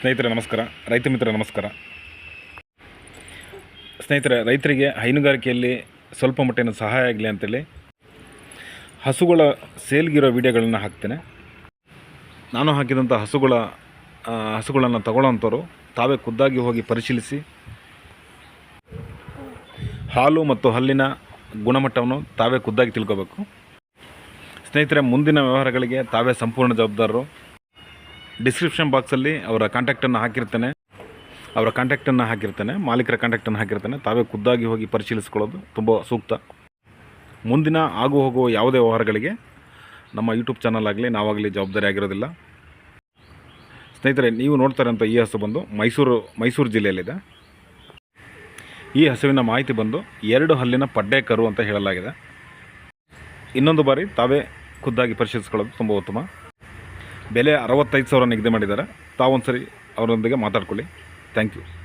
ಸ್ನೇಹಿತರೆ, ನಮಸ್ಕಾರ. ರೈತ ಮಿತ್ರ ನಮಸ್ಕಾರ. ಸ್ನೇಹಿತರೆ, ರೈತರಿಗೆ ಹೈನುಗಾರಿಕೆಯಲ್ಲಿ ಸ್ವಲ್ಪ ಮಟ್ಟಿನ ಸಹಾಯ ಆಗಲಿ ಅಂತೇಳಿ ಹಸುಗಳ ಸೇಲ್ಗಿರೋ ವಿಡಿಯೋಗಳನ್ನು ಹಾಕ್ತೇನೆ. ನಾನು ಹಾಕಿದಂಥ ಹಸುಗಳ ಹಸುಗಳನ್ನು ತಗೊಳ್ಳೋಂಥವ್ರು ತಾವೇ ಖುದ್ದಾಗಿ ಹೋಗಿ ಪರಿಶೀಲಿಸಿ ಹಾಲು ಮತ್ತು ಹಲ್ಲಿನ ಗುಣಮಟ್ಟವನ್ನು ತಾವೇ ಖುದ್ದಾಗಿ ತಿಳ್ಕೋಬೇಕು. ಸ್ನೇಹಿತರೆ, ಮುಂದಿನ ವ್ಯವಹಾರಗಳಿಗೆ ತಾವೇ ಸಂಪೂರ್ಣ ಜವಾಬ್ದಾರರು. ಡಿಸ್ಕ್ರಿಪ್ಷನ್ ಬಾಕ್ಸಲ್ಲಿ ಅವರ ಕಾಂಟ್ಯಾಕ್ಟನ್ನು ಹಾಕಿರ್ತೇನೆ. ಅವರ ಕಾಂಟ್ಯಾಕ್ಟನ್ನು ಹಾಕಿರ್ತೇನೆ. ಮಾಲೀಕರ ಕಾಂಟ್ಯಾಕ್ಟನ್ನು ಹಾಕಿರ್ತೇನೆ. ತಾವೇ ಖುದ್ದಾಗಿ ಹೋಗಿ ಪರಿಶೀಲಿಸ್ಕೊಳ್ಳೋದು ತುಂಬ ಸೂಕ್ತ. ಮುಂದಿನ ಆಗು ಹೋಗುವ ಯಾವುದೇ ವ್ಯವಹಾರಗಳಿಗೆ ನಮ್ಮ ಯೂಟ್ಯೂಬ್ ಚಾನಲ್ ಆಗಲಿ, ನಾವಾಗಲಿ ಜವಾಬ್ದಾರಿ ಆಗಿರೋದಿಲ್ಲ. ಸ್ನೇಹಿತರೆ, ನೀವು ನೋಡ್ತಾರಂಥ ಈ ಹಸು ಬಂದು ಮೈಸೂರು ಮೈಸೂರು ಜಿಲ್ಲೆಯಲ್ಲಿದೆ. ಈ ಹಸುವಿನ ಮಾಹಿತಿ ಬಂದು ಎರಡು ಹಲ್ಲಿನ ಪಡ್ಡೆ ಕರು ಅಂತ ಹೇಳಲಾಗಿದೆ. ಇನ್ನೊಂದು ಬಾರಿ ತಾವೇ ಖುದ್ದಾಗಿ ಪರಿಶೀಲಿಸ್ಕೊಳ್ಳೋದು ತುಂಬ ಉತ್ತಮ. ಬೆಲೆ ಅರವತ್ತೈದು ಸಾವಿರ ನಿಗದಿ ಮಾಡಿದ್ದಾರೆ. ತಾವೊಂದು ಸರಿ ಅವರೊಂದಿಗೆ ಮಾತಾಡ್ಕೊಳ್ಳಿ. Thank you.